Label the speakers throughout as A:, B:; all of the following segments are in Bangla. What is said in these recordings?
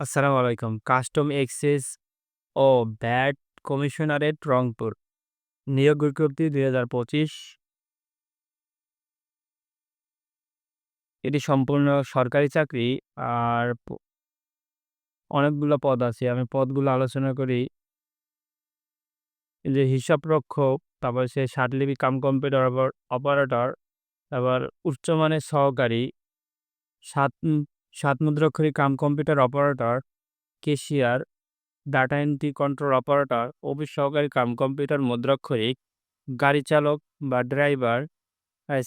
A: আসসালামু আলাইকুম। কাস্টম এক্সেস ও ব্যাট কমিশনারেট রংপুর। নিয়োগ বিজ্ঞপ্তি ২০২৫ এটি সম্পূর্ণ সরকারি চাকরি। আর অনেকগুলো পদ আছে। আমি পদগুলো আলোচনা করি। যে হিসাব রক্ষক তারপর হচ্ছে সার্টলিপি কাম কম্পিউটার অপার অপারেটর, তারপর উচ্চমানের সহকারী, সাত সাত মুদ্রাক্ষরিক cum computer operator, cashier, data entry control operator, office সহকারী কাম কম্পিউটার মুদ্রাক্ষরিক, গাড়ি চালক বা ড্রাইভার,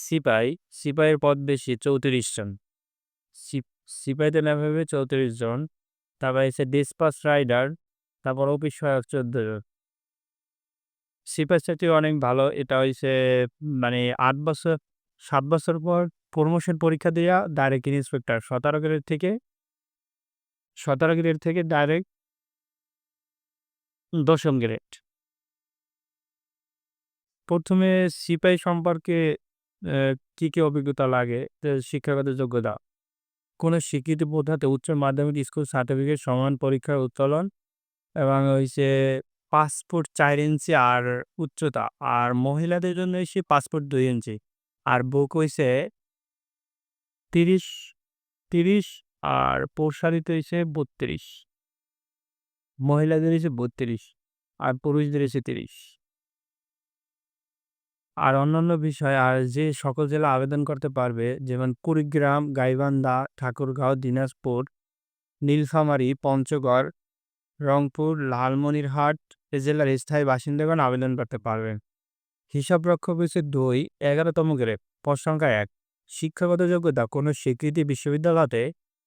A: সিপাই। সিপাইয়ের পদ বেশি ৩৪ জন। সিপ সিপাইতে নেওয়া হবে ৩৪ জন। তারপর হচ্ছে ডিসপাস রাইডার, তারপর অফিস সহায়ক ১৪ জন। সিপাই চাকরি অনেক ভালো। এটা হইছে মানে আট বছর সাত বছর পর প্রমোশন পরীক্ষা দিয়া ডাইরেক্ট ইন্সপেক্টর ১৭ গ্রেড থেকে ১৭ গ্রেড থেকে ডাইরেক্ট ১০ম গ্রেড। ১ম এ সিপাই সম্পর্কে কি, কি অভিজ্ঞতা লাগে? শিক্ষাগত যোগ্যতা। কোন স্বীকৃতি বোর্ড উচ্চ মাধ্যমিক স্কুল সার্টিফিকেট সমান পরীক্ষার উত্তোলন এবং হইছে পাসপোর্ট চার ইঞ্চি আর উচ্চতা। আর মহিলাদের জন্য হইছে পাসপোর্ট দুই ইঞ্চি। আর বুক হইছে ৩০, ৩০ আর পুরুষালিতে হইছে ৩২ মহিলাদের হইছে ৩২ আর পুরুষদের হইছে ৩০ আর অন্যান্য বিষয় আর যে সকল জেলা আবেদন করতে পারবে যেমন কুড়িগ্রাম, গাইবান্ধা, ঠাকুরগাঁও, দিনাজপুর, নীলফামারী, পঞ্চগড়, রংপুর, লালমনিরহাট এ জেলার স্থায়ী বাসিন্দাগণ আবেদন করতে পারবেন। হিসাবরক্ষক হইছে ২, ১১তম গ্রেড। পদ সংখ্যা ১। শিক্ষাগত যোগ্যতা কোন স্বীকৃতি বিশ্ববিদ্যালয়তে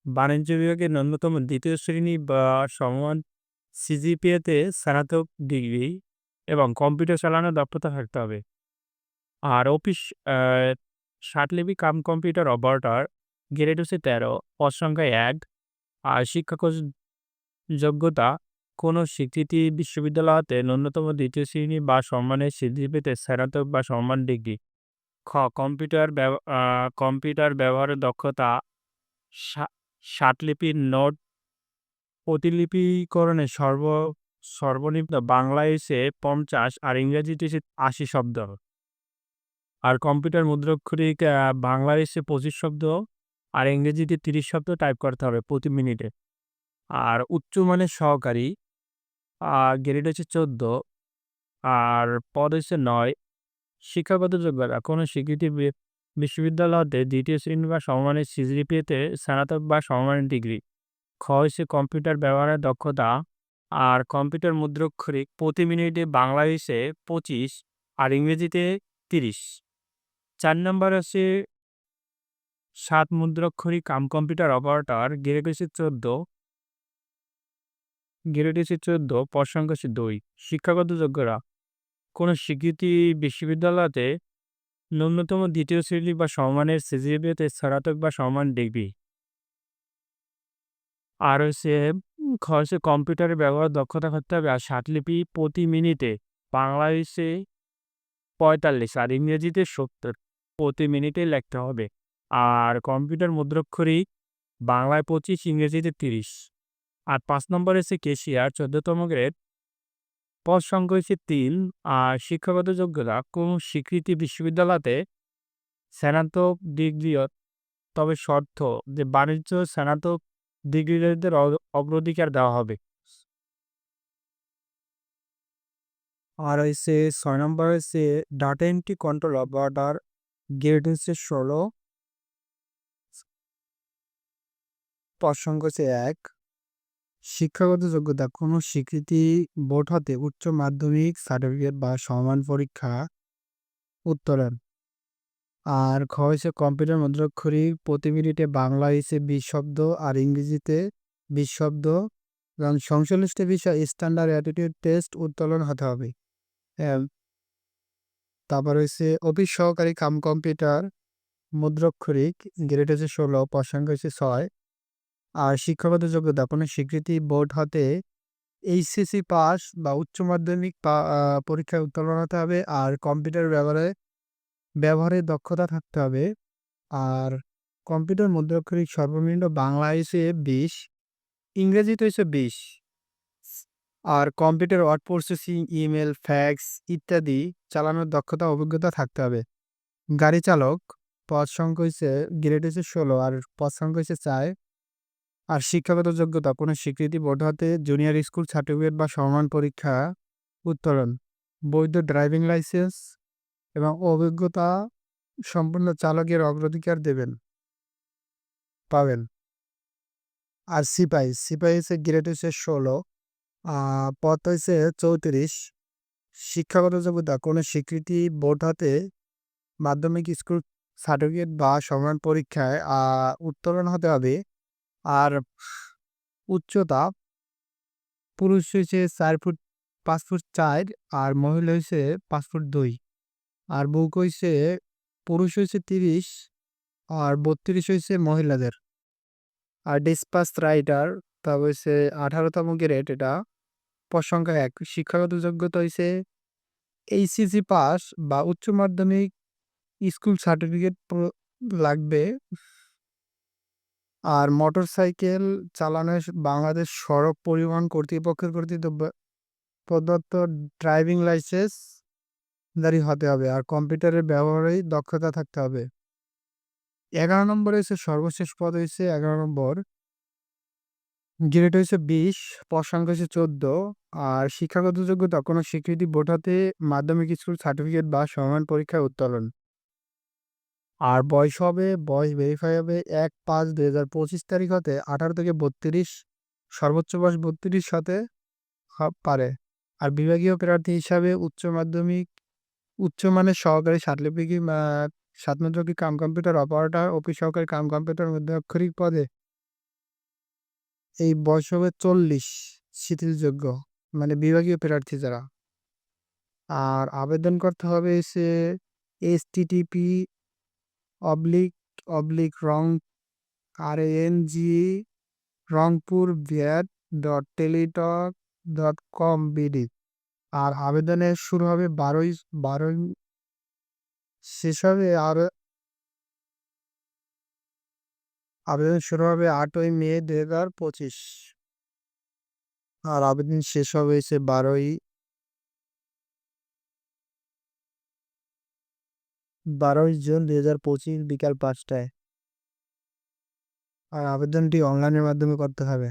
A: বাণিজ্য বিভাগে ন্যূনতম দ্বিতীয় শ্রেণি বা সমমান সিজিপিএতে স্নাতক ডিগ্রি এবং কম্পিউটার চালানোর দক্ষতা থাকতে হবে। আর অফিস সার্টলিপি কাম কম্পিউটার অপারেটর গ্রেড হচ্ছে ১৩, পদ ১। আর শিক্ষাগত যোগ্যতা কোন স্বীকৃতি বিশ্ববিদ্যালয়তে ন্যূনতম দ্বিতীয় শ্রেণি বা সমমানের সিজিপিএতে স্নাতক বা সম্মান ডিগ্রি। খ, কম্পিউটার কম্পিউটার ব্যবহারের দক্ষতা, সা সার্টলিপির নোট প্রতিলিপিকরণে সর্ব, সর্বনিম্ন বাংলা হইছে ৫০ আর ইংরেজিতে হইছে ৮০ শব্দ। আর কম্পিউটার মুদ্রাক্ষরিক বাংলায় হইছে ২৫ শব্দ আর ইংরেজিতে ৩০ শব্দ টাইপ করতে হবে প্রতি মিনিটে। আর উচ্চমানের সহকারী গ্রেড হচ্ছে ১৪ আর পদ হচ্ছে ৯। শিক্ষাগত যোগ্যতা। কোন স্বীকৃতি বিশ্ববিদ্যালয় হতে দ্বিতীয় শ্রেণি বা সমমানের সিজিপিএতে স্নাতক বা সমমানের ডিগ্রি। খ হইছে কম্পিউটার ব্যবহারের দক্ষতা। আর কম্পিউটার মুদ্রাক্ষরিক প্রতি মিনিটে বাংলা হইছে ২৫ আর ইংরেজিতে তিরিশ। চার নম্বর হচ্ছে সাত মুদ্রাক্ষরিক কাম কম্পিউটার অপারেটর গ্রেড হইছে ১৪ গ্রেড হইছে ১৪, পদ সংখ্যা হচ্ছে ২। শিক্ষাগত যোগ্যতা। কোন স্বীকৃতি বিশ্ববিদ্যালয়তে ন্যূনতম দ্বিতীয় শ্রেণি বা সমমানের সিজিপিএতে স্নাতক বা সমমান ডিগ্রি। আর হইছে খ হইছে কম্পিউটারের ব্যবহার দক্ষতা করতে হবে আর সার্টলিপি প্রতি মিনিটে বাংলা হইছে ৪৫ আর ইংরেজিতে ৭০ প্রতি মিনিটে লেখতে হবে। আর কম্পিউটার মুদ্রাক্ষরিক বাংলায় ২৫ ইংরেজিতে ৩০। আর পাঁচ নম্বর হইছে কেশিয়ার ১৪তম গ্রেড। পদ সংখ্যা হইছে ৩ আর শিক্ষাগত যোগ্যতা কোন স্বীকৃতি বিশ্ববিদ্যালয়তে স্নাতক ডিগ্রি তবে শর্ত যে বাণিজ্য স্নাতক ডিগ্রিধারীদের অগ্রাধিকার দেওয়া হবে। আর হয়েছে ছয় নম্বর হয়েছে data entry control operator grade হচ্ছে ১৬ পদ সংখ্যা হচ্ছে ১। শিক্ষাগত যোগ্যতা কোনো স্বীকৃতি বোর্ড হতে উচ্চ মাধ্যমিক সার্টিফিকেট বা সমমান পরীক্ষা উত্তোলন। আর খ হইছে কম্পিউটার মুদ্রাক্ষরিক প্রতি মিনিটে বাংলায় হইছে ২০ শব্দ আর ইংরেজিতে ২০ শব্দ এবং সংশ্লিষ্ট বিষয়ে স্ট্যান্ডার্ড অ্যাটিটিউড টেস্ট উত্তোলন হতে হবে। তারপর হইছে অফিস সহকারী কাম কম্পিউটার মুদ্রাক্ষরিক গ্রেড হচ্ছে ১৬, পদ সংখ্যা হচ্ছে ৬। আর শিক্ষাগত যোগ্যতা, কোন স্বীকৃতি বোর্ড হতে এইচএসসি পাস বা উচ্চ মাধ্যমিক পরীক্ষায় উত্তোলন হতে হবে। আর কম্পিউটার ব্যবহারে ব্যবহারের দক্ষতা থাকতে হবে। আর কম্পিউটার মুদ্রাক্ষরিক সর্বনিম্ন বাংলায় হইছে ২০ ইংরেজিতে হচ্ছে বিশ আর computer word processing, email, fax ইত্যাদি চালানোর দক্ষতা, অভিজ্ঞতা থাকতে হবে গাড়ি চালক, পদ সংখ্যা হচ্ছে গ্রেড হচ্ছে ষোলো আর পদ সংখ্যা হচ্ছে চার আর শিক্ষাগত যোগ্যতা, কোনো স্বীকৃতি বোর্ড হতে জুনিয়র স্কুল সার্টিফিকেট বা সমান পরীক্ষা, উত্তরণ, বৈধ ড্রাইভিং লাইসেন্স এবং অভিজ্ঞতা সম্পূর্ণ চালকের অগ্রাধিকার দেবেন। পাবেন। আর সিপাহি সিপাহি হচ্ছে গ্রেড হচ্ছে ষোলো পদ হয়েছে চৌত্রিশ। শিক্ষাগত যোগ্যতা, কোনো স্বীকৃতি বোর্ড হাতে মাধ্যমিক স্কুল সার্টিফিকেট বা সমান পরীক্ষায় উত্তোলন হতে হবে। আর উচ্চতা পুরুষ হয়েছে চার ফুট পাঁচ ফুট চার আর মহিলা হয়েছে পাঁচ ফুট দুই। আর বুক হয়েছে পুরুষ হয়েছে তিরিশ আর বত্রিশ হয়েছে মহিলাদের। আর ডিসপাস রাইটার তা হয়েছে আঠারোতম গ্রেড, এটা পদ সংখ্যা এক। শিক্ষাগত যোগ্যতা হয়েছে এইচএসসি পাস বা উচ্চ মাধ্যমিক স্কুল সার্টিফিকেট লাগবে। আর মোটর সাইকেল চালানো বাংলাদেশ সড়ক পরিবহন কর্তৃপক্ষের কর্তৃক প্রদত্ত ড্রাইভিং লাইসেন্স দাঁড়ি হতে হবে আর কম্পিউটারের ব্যবহারেই দক্ষতা থাকতে হবে। এগারো নম্বর হয়েছে সর্বশেষ পদ হয়েছে এগারো নম্বর। গ্রেড হয়েছে বিশ সংখ্যা হচ্ছে চোদ্দ আর শিক্ষাগত যোগ্যতা কোনো স্বীকৃতি বোর্ড হাতে মাধ্যমিক স্কুল সার্টিফিকেট বা সমান পরীক্ষায় উত্তোলন। আর বয়স হবে, বয়স ভেরিফাই হবে এক পাঁচ দুই হাজার পঁচিশ তারিখ হতে আঠারো থেকে বত্রিশ, সর্বোচ্চ বয়স বত্রিশ হতে পারে। আর বিভাগীয় প্রার্থী হিসাবে উচ্চ মাধ্যমিক উচ্চমানের সহকারী সাতলিপিকি সাতমাত্রকি কাম কম্পিউটার অপারেটর, অফিস সহকারী কাম কম্পিউটার মধ্যে অক্ষরিক পদে এই বয়স হবে চল্লিশ, শিথিলযোগ্য মানে বিভাগীয় প্রার্থী যারা। আর আবেদন করতে হবে এসে এস টিটিপি অবলিক অবলিক রং R N G Rangpur VAT dot Teletalk dot com dot. আর আবেদনের শুরু হবে বারোই বারোই, শেষ হবে আর, আবেদন শুরু হবে আটই মে দু হাজার পঁচিশ। আর আবেদন শেষ হবে সে বারোই বারোই জুন দুই হাজার পঁচিশ বিকাল পাঁচটায়। আর আবেদনটি অনলাইনের মাধ্যমে করতে হবে।